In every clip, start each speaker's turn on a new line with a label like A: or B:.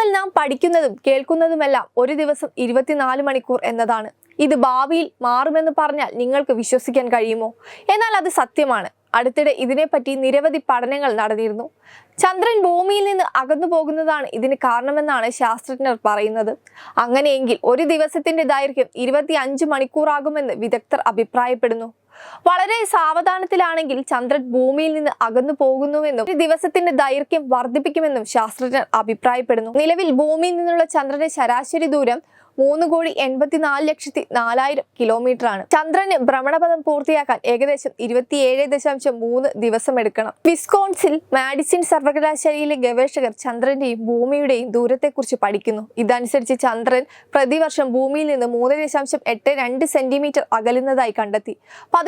A: മുതൽ നാം പഠിക്കുന്നതും കേൾക്കുന്നതുമെല്ലാം ഒരു ദിവസം ഇരുപത്തിനാല് മണിക്കൂർ എന്നതാണ്. ഇത് ഭാവിയിൽ മാറുമെന്ന് പറഞ്ഞാൽ നിങ്ങൾക്ക് വിശ്വസിക്കാൻ കഴിയുമോ? എന്നാൽ അത് സത്യമാണ്. അടുത്തിടെ ഇതിനെപ്പറ്റി നിരവധി പഠനങ്ങൾ നടന്നിരുന്നു. ചന്ദ്രൻ ഭൂമിയിൽ നിന്ന് അകന്നു പോകുന്നതാണ് ഇതിന് കാരണമെന്നാണ് ശാസ്ത്രജ്ഞർ പറയുന്നത്. അങ്ങനെയെങ്കിൽ ഒരു ദിവസത്തിന്റെ ദൈർഘ്യം ഇരുപത്തി അഞ്ച് മണിക്കൂറാകുമെന്ന് വിദഗ്ധർ അഭിപ്രായപ്പെടുന്നു. വളരെ സാവധാനത്തിലാണെങ്കിൽ ചന്ദ്രൻ ഭൂമിയിൽ നിന്ന് അകന്നു പോകുന്നുവെന്നും ഒരു ദിവസത്തിന്റെ ദൈർഘ്യം വർദ്ധിപ്പിക്കുമെന്നും ശാസ്ത്രജ്ഞർ അഭിപ്രായപ്പെടുന്നു. നിലവിൽ ഭൂമിയിൽ നിന്നുള്ള ചന്ദ്രന്റെ ശരാശരി ദൂരം മൂന്ന് കോടി എൺപത്തിനാല് ലക്ഷത്തി നാലായിരം കിലോമീറ്റർ ആണ്. ചന്ദ്രന് ഭ്രമണപഥം പൂർത്തിയാക്കാൻ ഏകദേശം ഇരുപത്തിയേഴ് ദശാംശം മൂന്ന് ദിവസം എടുക്കണം. വിസ്കോൺസിൽ മാഡിസിൻ സർവകലാശാലയിലെ ഗവേഷകർ ചന്ദ്രന്റെയും ഭൂമിയുടെയും ദൂരത്തെക്കുറിച്ച് പഠിക്കുന്നു. ഇതനുസരിച്ച് ചന്ദ്രൻ പ്രതിവർഷം ഭൂമിയിൽ നിന്ന് മൂന്ന് ദശാംശം എട്ട് രണ്ട് സെന്റിമീറ്റർ അകലുന്നതായി കണ്ടെത്തി.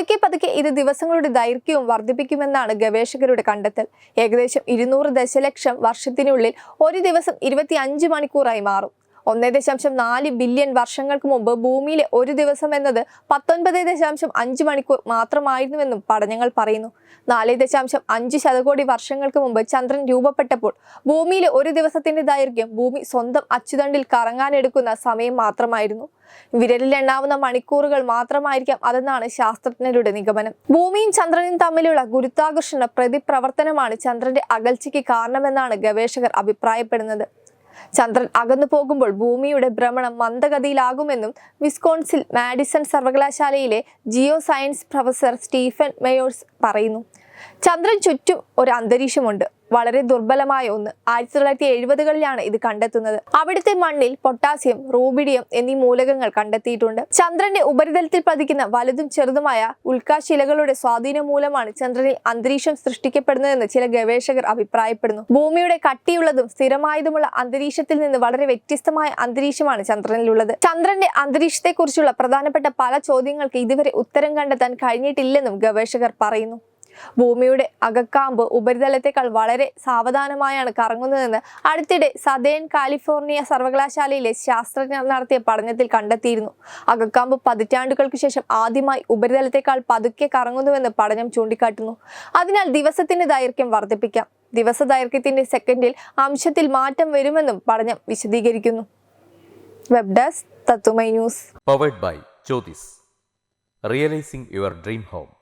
A: പതുക്കെ പതുക്കെ ഇത് ദിവസങ്ങളുടെ ദൈർഘ്യവും വർദ്ധിപ്പിക്കുമെന്നാണ് ഗവേഷകരുടെ കണ്ടെത്തൽ. ഏകദേശം ഇരുന്നൂറ് ദശലക്ഷം വർഷത്തിനുള്ളിൽ ഒരു ദിവസം ഇരുപത്തി മണിക്കൂറായി മാറും. ഒന്നേ ദശാംശം നാല് ബില്യൺ വർഷങ്ങൾക്ക് മുമ്പ് ഭൂമിയിലെ ഒരു ദിവസം എന്നത് പത്തൊൻപത് ദശാംശം അഞ്ച് മണിക്കൂർ മാത്രമായിരുന്നുവെന്നും പഠനങ്ങൾ പറയുന്നു. നാല് ദശാംശം അഞ്ച് ശതകോടി വർഷങ്ങൾക്ക് മുമ്പ് ചന്ദ്രൻ രൂപപ്പെട്ടപ്പോൾ ഭൂമിയിലെ ഒരു ദിവസത്തിന്റെ ദൈർഘ്യം ഭൂമി സ്വന്തം അച്ചുതണ്ടിൽ കറങ്ങാനെടുക്കുന്ന സമയം മാത്രമായിരുന്നു. വിരലിൽ വിരലിലെണ്ണാവുന്ന മണിക്കൂറുകൾ മാത്രമായിരിക്കാം അതെന്നാണ് ശാസ്ത്രജ്ഞരുടെ നിഗമനം. ഭൂമിയും ചന്ദ്രനും തമ്മിലുള്ള ഗുരുത്വാകർഷണ പ്രതിപ്രവർത്തനമാണ് ചന്ദ്രന്റെ അകൽച്ചയ്ക്ക് കാരണമെന്നാണ് ഗവേഷകർ അഭിപ്രായപ്പെടുന്നത്. ചന്ദ്രൻ അകന്നു പോകുമ്പോൾ ഭൂമിയുടെ ഭ്രമണം മന്ദഗതിയിലാകുമെന്നും വിസ്കോൺസിൽ മാഡിസൺ സർവകലാശാലയിലെ ജിയോ സയൻസ് പ്രൊഫസർ സ്റ്റീഫൻ മെയോഴ്സ് പറയുന്നു. ചന്ദ്രൻ ചുറ്റും ഒരു അന്തരീക്ഷമുണ്ട്. വളരെ ദുർബലമായ ഒന്ന്. ആയിരത്തി തൊള്ളായിരത്തി എഴുപതുകളിലാണ് ഇത് കണ്ടെത്തുന്നത്. അവിടുത്തെ മണ്ണിൽ പൊട്ടാസ്യം റൂബിഡിയം എന്നീ മൂലകങ്ങൾ കണ്ടെത്തിയിട്ടുണ്ട്. ചന്ദ്രന്റെ ഉപരിതലത്തിൽ പതിക്കുന്ന വലുതും ചെറുതുമായ ഉൽക്കാശിലകളുടെ സ്വാധീനം മൂലമാണ് ചന്ദ്രനിൽ അന്തരീക്ഷം സൃഷ്ടിക്കപ്പെടുന്നതെന്ന് ചില ഗവേഷകർ അഭിപ്രായപ്പെടുന്നു. ഭൂമിയുടെ കട്ടിയുള്ളതും സ്ഥിരമായതുമുള്ള അന്തരീക്ഷത്തിൽ നിന്ന് വളരെ വ്യത്യസ്തമായ അന്തരീക്ഷമാണ് ചന്ദ്രനിലുള്ളത്. ചന്ദ്രന്റെ അന്തരീക്ഷത്തെക്കുറിച്ചുള്ള പ്രധാനപ്പെട്ട പല ചോദ്യങ്ങൾക്ക് ഇതുവരെ ഉത്തരം കണ്ടെത്താൻ കഴിഞ്ഞിട്ടില്ലെന്നും ഗവേഷകർ പറയുന്നു. ഭൂമിയുടെ അകക്കാമ്പ് ഉപരിതലത്തെക്കാൾ വളരെ സാവധാനമായാണ് കറങ്ങുന്നതെന്ന് അടുത്തിടെ സദേൺ കാലിഫോർണിയ സർവകലാശാലയിലെ ശാസ്ത്രജ്ഞർ നടത്തിയ പഠനത്തിൽ കണ്ടെത്തിയിരുന്നു. അകക്കാമ്പ് പതിറ്റാണ്ടുകൾക്ക് ശേഷം ആദ്യമായി ഉപരിതലത്തെക്കാൾ പതുക്കെ കറങ്ങുന്നുവെന്ന് പഠനം ചൂണ്ടിക്കാട്ടുന്നു. അതിനാൽ ദിവസത്തിന്റെ ദൈർഘ്യം വർദ്ധിപ്പിക്കാം. ദിവസ ദൈർഘ്യത്തിന്റെ സെക്കൻഡിൽ അംശത്തിൽ മാറ്റം വരുമെന്നും പഠനം വിശദീകരിക്കുന്നു. വെബ് ഡെസ്ക് തത്തുമൈ news.
B: Powered by Jyothis realising your dream home